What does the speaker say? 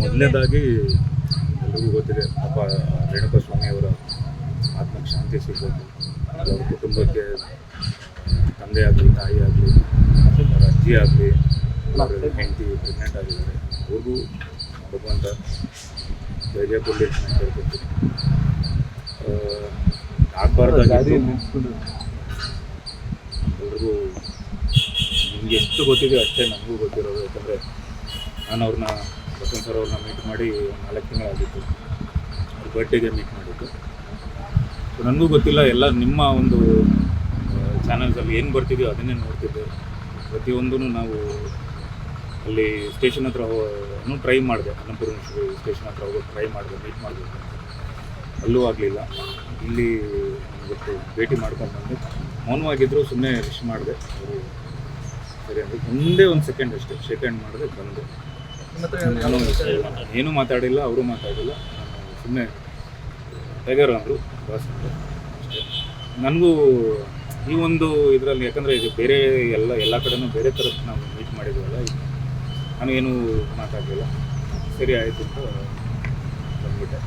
ಮೊದಲನೇದಾಗಿ ಎಲ್ಲರಿಗೂ ಗೊತ್ತಿದೆ, ಅಪ್ಪ ರೇಣುಕಾ ಸ್ವಾಮಿ ಅವರ ಆತ್ಮಕ್ಕೆ ಶಾಂತಿ ಸಿಗಬೇಕು. ಅವರ ಕುಟುಂಬಕ್ಕೆ ತಂದೆ ಆಗಲಿ, ತಾಯಿ ಆಗಲಿ ಅವರ ಅಜ್ಜಿ ಆಗಲಿ, ಅವರ ಹೆಂಡತಿ ಪ್ರೆಗ್ನೆಂಟ್ ಆಗಿದ್ದಾರೆ. ಅವ್ರಿಗೂ ಭಗವಂತ ಧೈರ್ಯ ಕೊಡಲಿ ಅಂತ ಹೇಳ್ಕೊಡ್ತೀನಿ ಕೇಳ್ಕೊತೀನಿ. ಎಲ್ರಿಗೂ ನಿಮ್ಗೆ ಎಷ್ಟು ಗೊತ್ತಿದೆ ಅಷ್ಟೇ ನನಗೂ ಗೊತ್ತಿರೋದು, ಯಾಕಂದರೆ ನಾನು ಅವ್ರನ್ನ ಬಸವನ್ ಸರ್ ಅವ್ರನ್ನ ಮೀಟ್ ಮಾಡಿ ನಾಲ್ಕು ತಿಂಗಳಾಗಿತ್ತು ಅವ್ರ ಬರ್ಡೇಗೆ ಮೀಟ್ ಮಾಡಿದ್ದು. ಸೊ ನನಗೂ ಗೊತ್ತಿಲ್ಲ, ಎಲ್ಲ ನಿಮ್ಮ ಒಂದು ಚಾನಲ್ಸಲ್ಲಿ ಏನು ಬರ್ತಿದೆಯೋ ಅದನ್ನೇ ನೋಡ್ತಿದ್ದೆ. ಪ್ರತಿಯೊಂದೂ ನಾವು ಅಲ್ಲಿ ಸ್ಟೇಷನ್ ಹತ್ರ ಹೋಗೋನು ಟ್ರೈ ಮಾಡಿದೆ. ಅನ್ನಪೂರ್ಣ ಸ್ಟೇಷನ್ ಹತ್ರ ಹೋಗೋ ಟ್ರೈ ಮಾಡಿದೆ ಮೀಟ್ ಮಾಡಬೇಕು ಅಲ್ಲೂ ಆಗಲಿಲ್ಲ. ಇಲ್ಲಿ ಇವತ್ತು ಭೇಟಿ ಮಾಡ್ಕೊಂಡು ಬಂದು. ಮೌನವಾಗಿದ್ದರು ಸುಮ್ಮನೆ ರಿಶ್ ಮಾಡಿದೆ. ಅವರು ಸರಿ ಅಂದರೆ ಒಂದೇ ಒಂದು ಸೆಕೆಂಡ್ ಅಷ್ಟೇ. ಸೆಕೆಂಡ್ ಮಾಡಿದೆ, ಬಂದೆ. ನಾನು ಏನೂ ಮಾತಾಡಿಲ್ಲ ಅವರು ಮಾತಾಡಿಲ್ಲ. ಸುಮ್ಮನೆ ಟೈಗರ್ ಅಂದರು ಬಾಸ್ ನನಗೂ ಈ ಒಂದು ಇದರಲ್ಲಿ ಯಾಕಂದರೆ ಇದು ಬೇರೆ ಎಲ್ಲ ಎಲ್ಲ ಕಡೆನೂ ಬೇರೆ ಥರದ್ದು ನಾವು ಮೀಟ್ ಮಾಡಿದ್ವಲ್ಲ ನಾನು ಏನೂ ಮಾತಾಡಲಿಲ್ಲ. ಸರಿ ಆಯಿತು ಅಂತ ಬಂದ್ಬಿಟ್ಟೆ.